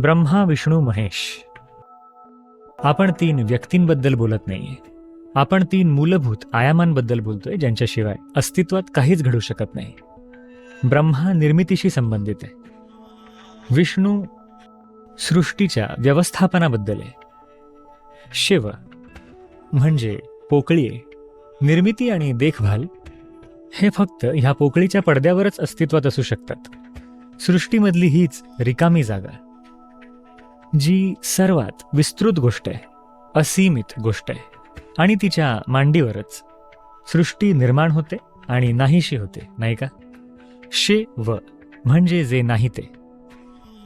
ब्रह्मा विष्णू महेश. आपण तीन व्यक्तींबद्दल बोलत नाहीये. आपण तीन मूलभूत आयामांबद्दल बोलतोय ज्यांच्याशिवाय अस्तित्वात काहीच घडू शकत नाही. ब्रह्मा निर्मितीशी संबंधित आहे. विष्णू सृष्टीच्या व्यवस्थापनाबद्दल आहे. शिव म्हणजे पोकळी निर्मिती आणि देखभाल हे फक्त ह्या पोकळीच्या पडद्यावरच अस्तित्वात असू शकतात. सृष्टीमधली हीच रिकामी जागा. जी सर्वात विस्तृत गोष्ट आहे असीमित गोष्ट आहे. आणि तिच्या मांडीवरच सृष्टी निर्माण होते आणि नाहीशी होते नाही का? शे व म्हणजे जे नाही ते.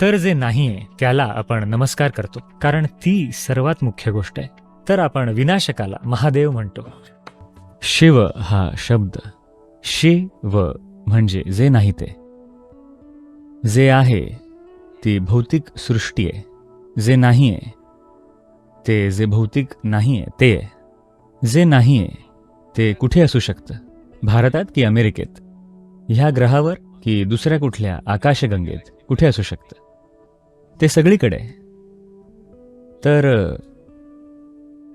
तर जे नाही आहे त्याला आपण नमस्कार करतो. कारण ती सर्वात मुख्य गोष्ट आहे. तर आपण विनाशकाला महादेव म्हणतो. शिव हा शब्द शे व म्हणजे जे नाही ते. जे आहे ती भौतिक सृष्टी आहे. जे नाही आहे ते जे भौतिक नाही आहे ते आहे जे नाही आहे ते कुठे असू शकतं? भारतात की अमेरिकेत? ह्या ग्रहावर की दुसऱ्या कुठल्या आकाशगंगेत कुठे असू शकतं? ते सगळीकडे. तर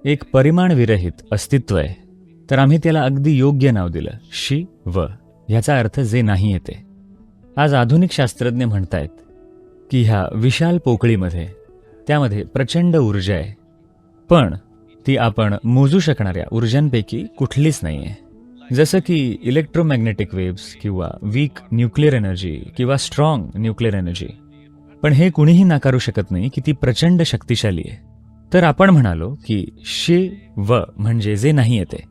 एक परिमाणविरहित अस्तित्व आहे. तर आम्ही त्याला अगदी योग्य नाव दिलं शी व. ह्याचा अर्थ जे नाही येते आज आधुनिक शास्त्रज्ञ म्हणतायत की ह्या विशाल पोकळीमध्ये त्यामध्ये प्रचंड ऊर्जा आहे. पण ती आपण मोजू शकणाऱ्या ऊर्जांपैकी कुठलीच नाही आहे जसं की इलेक्ट्रोमॅग्नेटिक वेव्स किंवा वीक न्यूक्लिअर एनर्जी किंवा स्ट्रॉंग न्यूक्लिअर एनर्जी पण हे कुणीही नाकारू शकत नाही की ती प्रचंड शक्तिशाली आहे. तर आपण म्हणालो की शे व म्हणजे जे नाही येते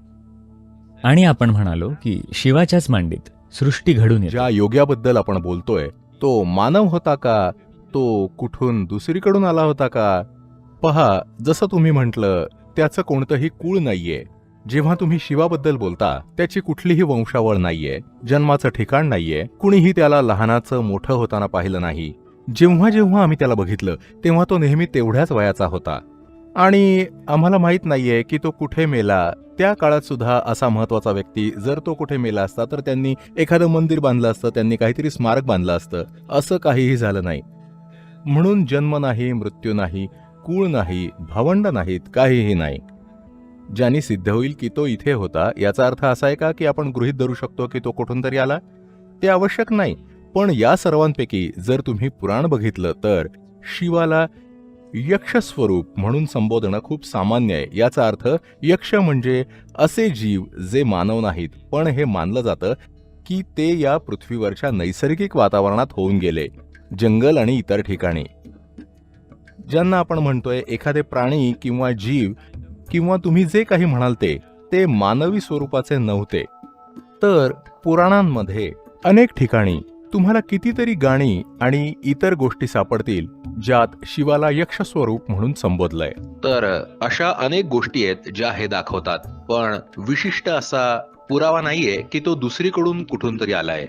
आणि आपण म्हणालो की शिवाच्याच मांडीत सृष्टी घडून ज्या योग्याबद्दल आपण बोलतोय तो मानव होता का तो कुठून दुसरीकडून आला होता का? पहा जसं तुम्ही म्हटलं त्याचं कोणतंही कुळ नाहीये. जेव्हा तुम्ही शिवाबद्दल बोलता त्याची कुठलीही वंशावळ नाहीये जन्माचं ठिकाण नाहीये कुणीही त्याला लहानाचं मोठं होताना पाहिलं नाही. जेव्हा जेव्हा आम्ही त्याला बघितलं तेव्हा तो नेहमी तेवढ्याच वयाचा होता. आणि आम्हाला माहीत नाहीये की तो कुठे मेला. त्या काळात सुद्धा असा महत्त्वाचा व्यक्ती जर तो कुठे मेला असता तर त्यांनी एखादं मंदिर बांधलं असतं त्यांनी काहीतरी स्मारक बांधलं असतं असं काहीही झालं नाही. म्हणून जन्म नाही मृत्यू नाही कुळ नाही भावंड नाहीत काहीही नाही. ज्यांनी सिद्ध होईल की तो इथे होता याचा अर्थ असा आहे का की आपण गृहीत धरू शकतो की तो कुठून तरी आला? ते आवश्यक नाही. पण या सर्वांपैकी जर तुम्ही पुराण बघितलं तर शिवाला यक्षस्वरूप म्हणून संबोधणं खूप सामान्य आहे. याचा अर्थ यक्ष म्हणजे असे जीव जे मानव नाहीत पण हे मानलं जातं की ते या पृथ्वीवरच्या नैसर्गिक वातावरणात होऊन गेले. जंगल आणि इतर ठिकाणी. ज्यांना आपण म्हणतोय एखादे प्राणी किंवा जीव किंवा तुम्ही जे काही म्हणाल ते ते मानवी स्वरूपाचे नव्हते. तर पुराणांमध्ये अनेक ठिकाणी तुम्हाला कितीतरी गाणी आणि इतर गोष्टी सापडतील ज्यात शिवाला यक्ष स्वरूप म्हणून संबोधलंय. तर अशा अनेक गोष्टी आहेत ज्या हे दाखवतात पण विशिष्ट असा पुरावा नाहीये की तो दुसरीकडून कुठून तरी आलाय.